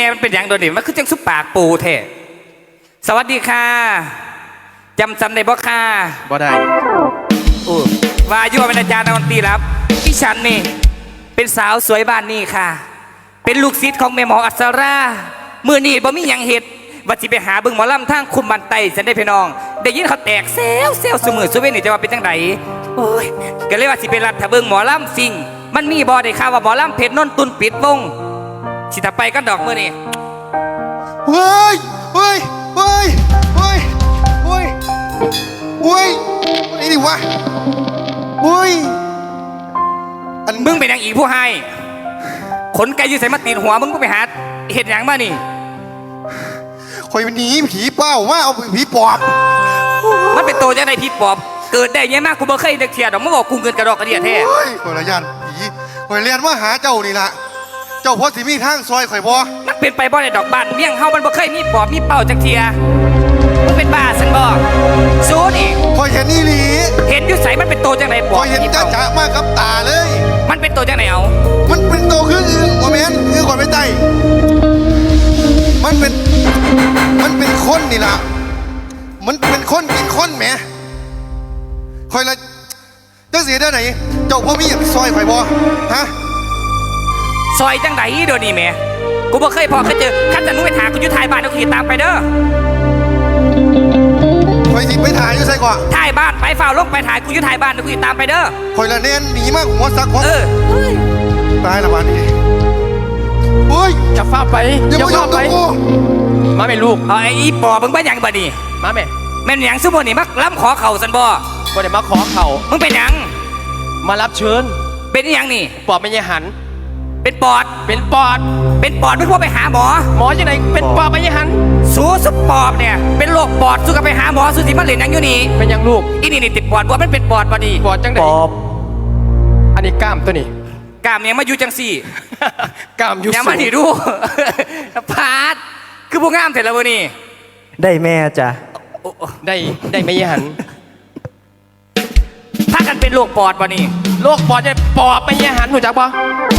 ม่มันเป็นอย่างโดดเด่นมันคือจังสุปปากปูแท้สวัสดีค่ะจำจำได้บ่ค่ะบ่ได้อู้ว่าอยู่ว่าเป็นอาจารย์ดนตรีครับที่ฉันนี่เป็นสาวสวยบ้านนี่ค่ะ เป็นลูกศิษย์ของแม่หมออัศรามือนี่บ่มีหยังเห็ดว่าสิไปหาเบิ่งหมอลำทางคุมบันไตฉันได้พี่น้อง ได้ยินเขาแตกเซลเซลสมือสเวนนี่จะว่าเป็นจังไดโอ้ยก็เลยว่าสิไปรัดถ้าเบิ่งหมอลำสิ่ง มันมีบ่ได้ข่าวว่าหมอลำเพชรนนตุนปิดวง สิถ้าไปกันดอกมือนี่เฮ้ยเฮ้ยเฮ้ยเฮ้ยเฮ้ยเฮ้ยไอ้นี่วะเฮ้ยอันมึงเป็นหยังอีกผู้ให้ขนไก่อยู่ใส่มาตีนหัวมึงก็ไปหาเห็ดหยังมานี่ คอยหนีผีเป้ามาเอาผีปอบมันเป็นตัวจังไดพี่ปอบ เกิดได้ยังมากกูบ่เคยเด็กเทียดอกมึงบอกกูเงินกระดอกกระเดียแท้เฮ้ยคนละย่านผีคอยเรียนว่าหาเจ้านี่ล่ะ เจ้าพอสิมีทางซอยข่อยบ่มันเป็นไปบ่ได้ดอกบ้านเมี่ยงเฮามันบ่เคยมีปอบมีเป่าจักเทียมึงเป็นบ้าสันบ่สู้นี่คอยเห็นนี่หลีเห็นอยู่ใสมันเป็นตัวจังไดปคอบอยเห็นมีจ้าเป่าจ๋ามากับตาเลย มันเป็นตัวจังไดเอามันเป็นโตคืออึ่งโมเมนอึ่งก่อนไม่ใจมันเป็น มันเป็นคนนี่ล่ะ มันเป็นคนกินคนแหมคอยละเจ้าเสียได้ไหนเจ้าพ่อมีอย่างซอยข่อยบ่ฮะ ซอยจังไดเดี๋ยวนี้แหม่กูบ่เคยพอเคยเจอคันจะมึงไปถามกูอยู่ท้ายบ้านกูขี่ตามไปเด้อข่อยสิไปถ่ายอยู่ใส่ก่อนท้ายบ้านไปเฝ้าลงไปถ่ายกูอยู่ท้ายบ้านกูขี่ตามไปเด้อข่อยละเน้นหนีมากหัวสักหัวเออตายละวันนี้เฮ้ยจะฟ้าไปอย่าจะมาหยฟ้าอกไปกับกูมาแม่ลูกเอาไอ้อีปอบมึงเป็นหยังบ่นี่มาแม่แม่นหยังซุมื้อนี่มักล้ำขอเข่าสันบ่บ่ได้มาขอเข่ามึงเป็นหยังมารับเชิญ เป็นอีหยังนี่ปอบไม่ยหัน เป็นปอด เป็นปอด เป็นปอดไม่พอไปหาหมอ หมอจังไหนเป็นปอบไม่ยหันสูสุปอบเนี่ย เป็นโรคปอดสู้กับไปหาหมอสู้สิมาเล่นหยังอยู่นี่ เป็นหยังลูกอีนี่นี่ติดปอดว่ามันเป็นปอดบ่ดีปอดจังไหนปอบ อันนี้กล้ามตัวนี้กล้ามยังมาอยู่จังสี่กล้ามอยู่ยังสูมางนี่ดูพาดคือผู้งามเสร็จแล้วมื้อนี่ได้แม่จ้ะได้ได้ไม่ยหันถ้ากัน เป็นโรคปอดบ่นี่ โรคปอดจะปอบไม่ยหันหนูจักปะ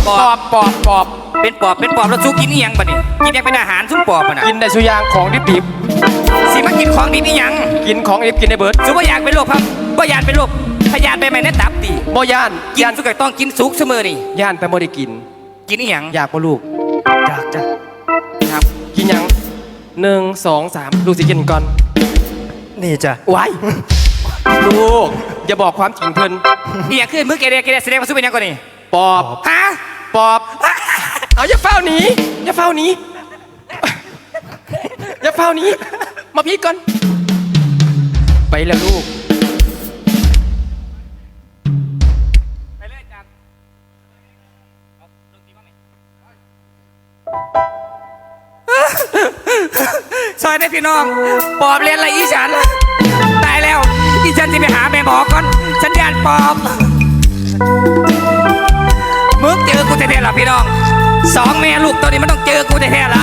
ปปออบ บปอบปอบเป็นปอบเป็นปอบแล้วสู้กินอีหยังบ่นี่กินหยังเป็นอาหารซุ่มปอบบ่น่ะกินได้สุอยางของดิบดิบสิมากินของดีอีหยังๆกินของดิบกินได้เบิร์ดสู้บ่อยากเป็นโรคครับบ่อยากเป็นโรคพยานไปไหมในตับตีบ่ย่านกินย่านสุกก็ต้องกินสุกเสมอนี่ย่านแต่บ่ได้กิน กินอีหยังอยากบ่ลูกอยากจ้ะครับกินหยังหนึ่งสองสามลูกสิกินก่อนนี่จ้ะไว้ลูก อย่าบอกความจริงเพิ่นอีหยังคือมือเกเรเกเรแสดงว่าสู้เป็นหยังก่อนนี่ปอบฮะปอบเอาอย่าเฝ้าหนีอย่าเฝ้าหนีอย่าเฝ้าหนีมาพี่ก่อน ไปแล้วลูก ไปเลยอาจารย์ซอยได้พี่น้อง ปอบเรียนอะไรอีฉันตายแล้วอี ฉันจะไปหาแม่หมอก่อนสัญญาณปอบมึงเจอกูแท้ๆล่ะพี่น้องสองแม่ลูกตัวนี้มันต้องเจอกูแท้ๆล่ะ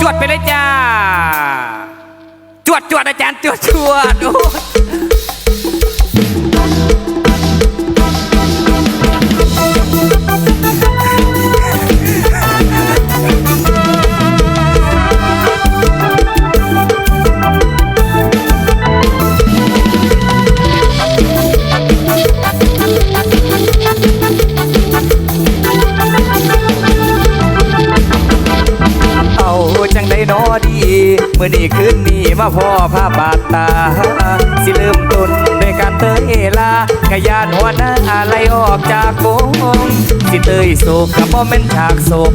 จวดไปเลยจ้า จวดจวดอาจารย์จวดจวด มื่อนี้คืนนี้มาพ่อผ้าบาดตา สิเริ่มต้นด้วยการเตยลากะยานหัวหน้าอะไรออกจากวงสิเตยโศกกับบ่แม่นฉากโศพ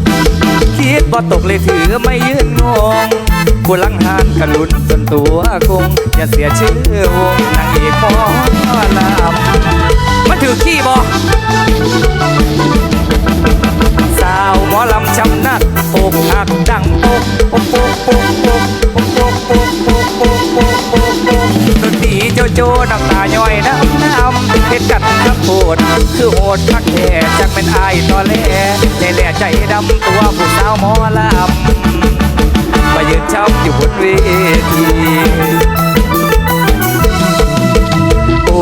คิดบ่ตกเลยถือไม่ยืนงงผู้ลังหานกะลุนจนตัวคงอย่าเสียชื่อวงนางเอกหมอลำ พูด คือโอดพักแห่จักเป็นไอตอแหลใจแหล่ใจดำตัวผู้สาวหมอลำมายืนช้ำอยู่บนเวทีโอ้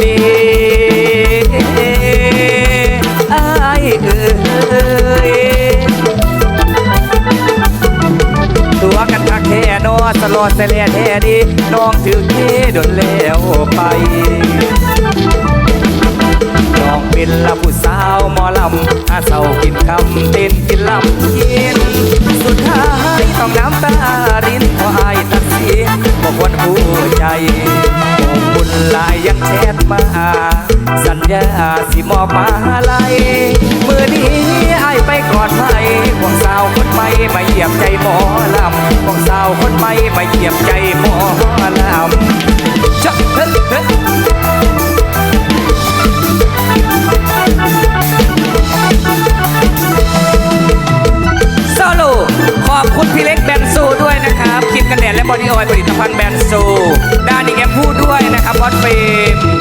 ดีอเอ้ตัวกันทักแค่นอสลอดเสลียแท้ดีน้องถือเทดนแล้วไป เป็นละผู้สาวหมอลำอาเศร้ากินคำเต้นกินลำกินสุดท้ายต้องน้ำตารินเพราะอายตัดสินบอกวันหัวใจบุญหลายยังแชทมา สัญญาสิมอบมาลัยมือนี้อไปกอดไผ่พวกสาวคนใหม่มาเหยียบใจหมอลำพวกสาวคนใหม่มาเหยียบใจหมอลำจะเฮ้เอบคุณพี่เล็กแบนซูด้วยนะครับครีมกันแดดและบอดี้ออยล์ผลิตภัณฑ์แบนซูด้านนี้แกพูดด้วยนะครับพอดเฟรม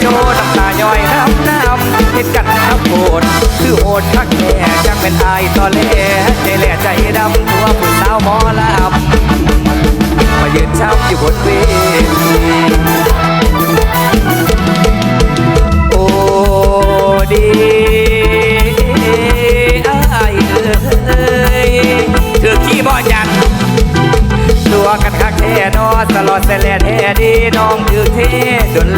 โจน้ำตาย่อยน้ำน้ำเห็นกันน้ำโหดคือโหดคักแน่จังเป็นอายตอแหลใจแหล่ใจดำตัวผู้สาวหมอลำมายืนช้ำอยู่บนเวทีโอ้ดีไอายเอ้ยคือขี้บ่จัดตัวกันคักแท้นอสลอดแสลนแท้ดีน้องถือเทจน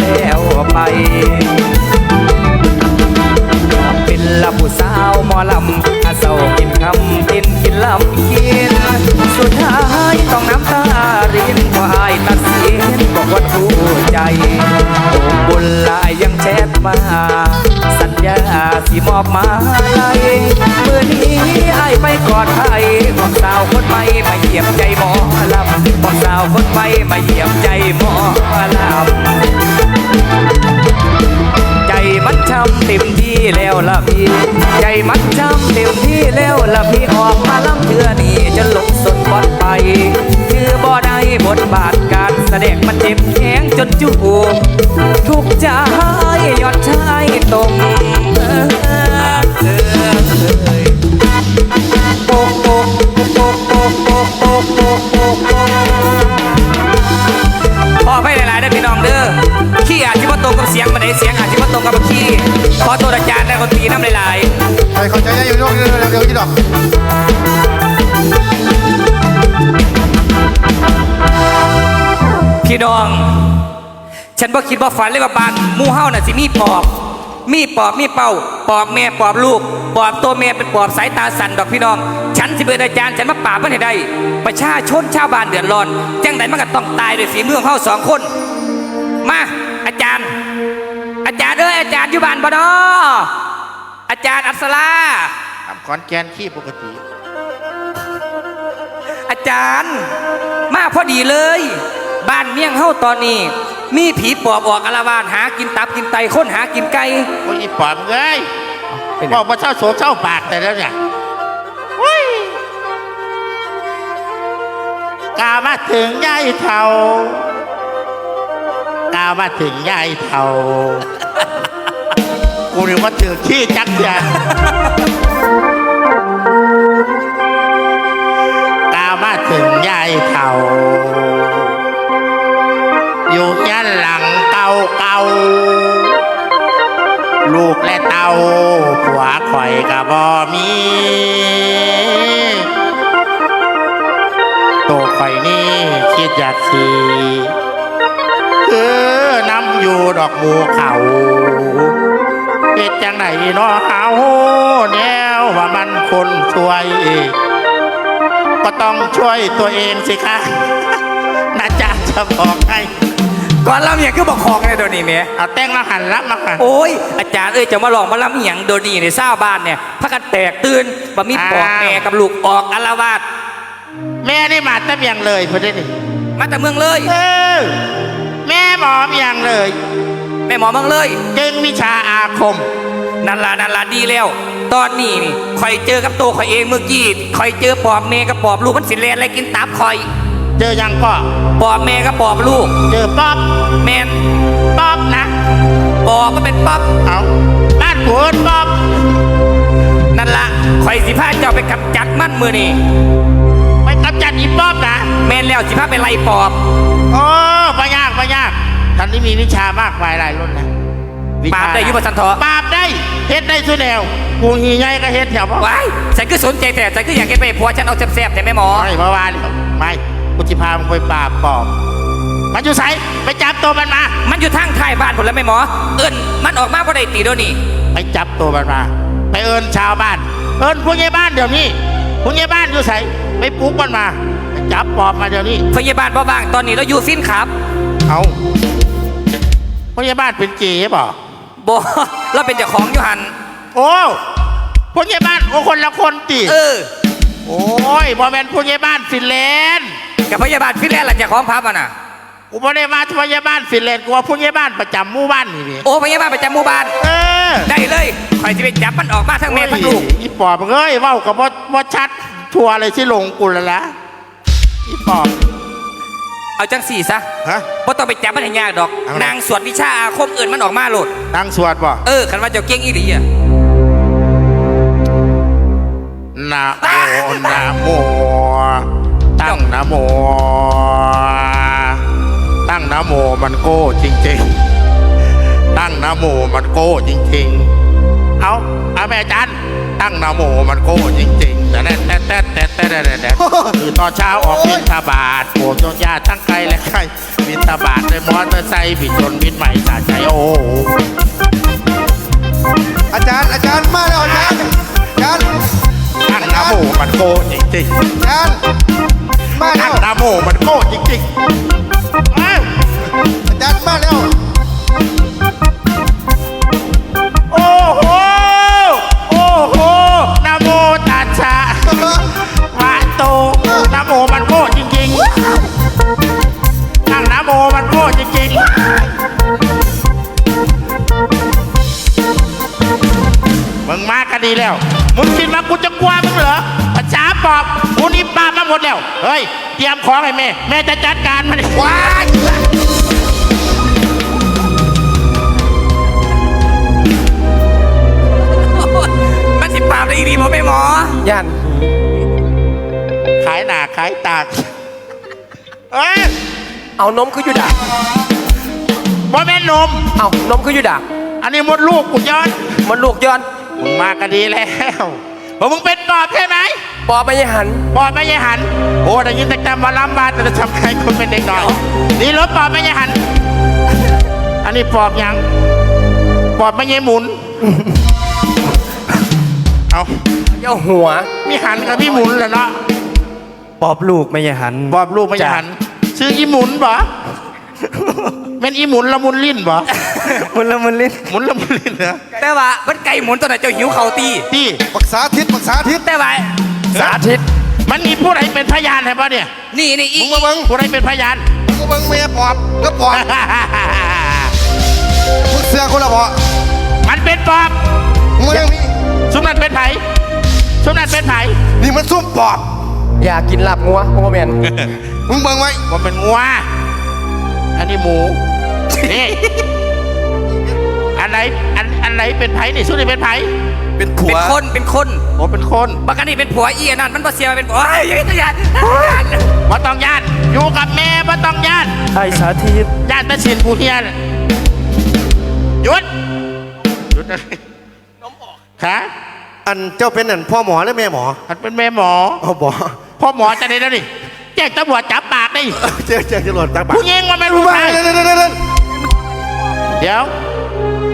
เป็นละผู้สาวหมอลำอาเศร้ากินคำกินกินลำกิน สุดท้ายต้องน้ำตารินเพายตัดสินบอกว่าทูใจโอ้บุญลายยังแชทมา สัญญาสิมอบมาลยเมื่อนี้อไปกอดไทยบอกสาวคนใหม่มาเหยียบใจหมอลำบอกสาวคนใหม่มาเหยียบใจหมอลำใจมันช้ำเต็มที่แล้วละพี่ใจมันช้ำเต็มที่แล้วละพี่ออกมาล้ำเทือนี่จะหลงสนบอดไปคือบ่ได้บทบาทการแสดงมันเจ็บแข็งจนจูบทุกใจยอดช ร็วๆเร็วๆที่ดอกพี่น้อง ฉันบ่คิดว่าฝันเลยว่าบ้านหมู่เฮาน่ะสิมีปอบ มีปอบมีเป่า ปอบแม่ปอบลูก ปอบตัวแม่เป็นปอบสายตาสั่นดอกพี่น้อง ฉันสิเป็นอาจารย์ฉันมาปราบมันให้ได้ ประชาชนชาวบ้านเดือดร้อนจังไดมันก็ต้องตายด้วยฝีมือของเฮาสองคน มาอาจารย์ อาจารย์เอ้ยอาจารย์อยู่บ้านบ่นออาจารย์อัศรา ขอนแกนขี้ปกติ อาจารย์ มาพอดีเลย บ้านเมี่ยงเฮาตอนนี้ มีผีปอบออกอาละวาดหากินตับกินไตค้นหากินไก่โอ้ยอีปอบเอ้ยเป็นไงบอกมาเช่าโสเช่าปากแต่แล้วเนี่ยเฮ้ยกามาถึงยายเท่ากามาถึงยายเท่ากูนึกว่าถึงขี้จักยาน เท่า อยู่ยันหลังเก่าเก่าลูกและเต่าผัวข่อยกับ่มีโตวข่อยนี่คิดอยากสีคือน้ำอยู่ดอกบัวเขาเฮ็ดจังไหนนาะเฮาแนวว่ามันคนช่วย ก็ต้องช่วยตัวเองสิคะนะจ๊ะจะบอกให้ก่อนลำอย่างคือบอกของไงเดี๋ยวนี้เมียเอาแต้งมาหันรับมาหันโอ้ยอาจารย์เอ้ยจะมาลองมาลำอหย่างโดยวนี้ในซ่าบ้านเนี่ยพักกันแตกตื่นบ่มีปอบแม่กับลูกออกอาละวาดแม่นี่มาแต้มยังเลยพอดีนี่มาแต่เมืองเลย เออแม่หมอมยังเลยแม่หมอเมืองเลย เก่งวิชาอาคม นั่นล่ะนั่นล่ะดีแล้ว ตอนนี้นี่คอยเจอกับตัวคอยเองเมื่อกี้คอยเจอปอบเมกับปอบลูกมันสิเลนอะไรกินตับคอย เจอยังก็ปอบแม่ก็ปอบลูก เจอป๊อบแมนป๊อบนะ ปอบก็เป็นป๊อบเอาบ้านผัวป๊อบนั่นละข่อยสิพาเจ้าไปกับจัดมั่นมือนี่ไปกำจัดอีป๊อบนะแมนแล้วสิพาไปไล่ปอบโอ้ไม่ยากไม่ยากท่านนี้มีวิชามากมายหลายรุ่นนะวิชปราบได้อยุบสันทอปราบได้ เฮ็ดได้สุดแนวกูหีใหญ่ก็เฮ็ดแถวพ่อว้ายฉันก็สนใจแต่ฉันก็อยากให้ไปผัวฉันเอาแซ่บๆแต่แม่หมอไม่เมื่อวานไม่กูจะพามึงไปปราบปอบมันอยู่ไสไปจับตัวมันมา มันอยู่ทางท้ายบ้านผมแล้วแม่หมอ เอิ้นมันออกมาบ่ได้ตีโดยวนี่ไปจับตัวมันมา ไปเอิญชาวบ้าน เอิญผู้ใหญ่บ้านเดี๋ยวนี้ผู้ใหญ่บ้านอยู่ไสไปปลุกมันมาไปจับปอบมาเดี๋ยวนี้พยาบาลบ่ว่างตอนนี้เราอยู่ฟินครับ เอาผู้ใหญ่บ้านเป็นเก๋ป่ะบ่ เราเป็นเจ้าของอยู่หันโอ้ผู้ใหญ่บ้านโอ้คนละคนติเออโอ้ยบอแมนผู้ใหญ่บ้านฟินแลนด์กับพยาบาลฟินแลนด์ล่ะเจ้าของพับอะน่ะกูไม่ได้มาผู้ใหญ่บ้านฟินแลนด์กูว่าผู้ใหญ่บ้านประจำหมู่บ้านนี่นี่โอ้พยาบาลประจำหมู่บ้านเออได้เลยข่อยจะไปจับมันออกมาทั้งแม่ทั้งลูกโอ้ยอีปอบเอ้ยเว้ากับว่าว่าชัดทัวร์เลยที่ลงกูแล้วละอีปอบ เอาจังสี่ซะฮะ บ่ต้องไปจับมันให้ยากดอกนางสวดวิชาอาคมเอื่นมันออกมาโลด นางสวดป่เออคันว่าเจ้าเก่งอีหลีอะนะโมนะโมตั้งนะโม ตั้งนะโมมันโก้จริงๆ ตั้งนะโมมันโก้จริงๆ เอาเอาแม่อจันตั้งนะโมมันโก้จริงๆแต่แต่แต่แต่แต่แต่แต่ตื่นตอนเช้าออกบิณฑบาต ทั้งไกลและไกลบินทบาทด้วยมอเตอร์ไซค์บิดจนบินใหม่สาใจโอ้อาจารย์อาจารย์มาแล้วอาจารย์อาจารย์ตั้งนะโมมันโก้จริงๆอาจารย์มาแล้ตั้วงนะโมมันโก้จริงๆเอ้ยอาจารย์มาแล้ว เฮ้ย เตรียมของให้แม่ แม่จะจัดการมันว้ายมันสิปราบได้อีหลีบ่แม่หมอย่านขายหนาขายตากเอ้ยเอานมคืออยู่ดักบ่แม่นนม เอานมคืออยู่ดักอันนี้มดลูกกูย้อนมันลูกย้อนมึงมาก็ดีแล้วเพราะมึงเป็นปอบใช่ไหม ปอบไม่ใช่หัน ปอบไม่ใช่หันโอ้ได้ยินแต่จำมาล้ำมาแต่จะทำไงคุณเป็นเด็กน้อยนี่รถปอบไม่ใช่หัน อันนี้ปอบยัง ปอบไม่ใช่หมุน เอาเจ้าหัว มีหันกับพี่หมุนแหละเนาะ ปอบลูกไม่ใช่หัน ปอบลูกไม่ใช่หันชื่ออีหมุนบ่เป็นอีหมุนละมุนลิ้นบ่มันละมันลิ้นหมุนละมุนลิ้นเหรอแต่ว่ามันไก่หมุนตอนไหนนเจ้าหิวเข่าตีที่ปรึกษาทิศปรึกษาทิศแต่ว่า สาธิต มันมีผู้ใดเป็นพยานให้ป่ะเนี่ยนี่นี่อีมึงมาเบิ้งผู้ใดเป็นพยาน มึงมาเบิ้งเมียปอบแล้วปอบมึงเสือคนละปอบมันเป็นปอบมึงมาเรื่องนี้สุนันเป็นไผสุนันเป็นไผนี่มันซุ่มปอบอยากกินลาบงัวโอแมนมึงเบิ้งไว้มันเป็นงัวอันนี้หมูนี่ อันไหนอันอันไหนเป็นไผนี่สุนันเป็นไผเป็นผัวเป็นคนเป็นคนโอ้เป็นคนบางอันนี่เป็นผัวอีอันนั้นมันบ่เสียมาเป็นผัวเฮ้ยอยังไงยันว่าต้องญาติอยู่กับแม่ว่าต้องญาติไอ้สาธิตญาติตะชินผู้เฮียนหยุดหยุดนะขาอันเจ้าเป็นอันพ่อหมอหรือแม่หมออันเป็นแม่หมอเอาบอพ่อหมอจะได้แล้วนี่แจ้งตำรวจจับปากได้เจอเจอจรวดตักบาผู้หญิงมันไม่รู้ไปทางเดินเดินเดินเดินเดี๋ยว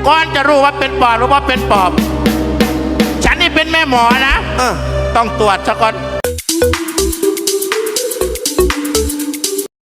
ก่อนจะรู้ว่าเป็นปอบหรือว่าเป็นปอบ ฉันนี่เป็นแม่หมอนะเออต้องตรวจซะก่อน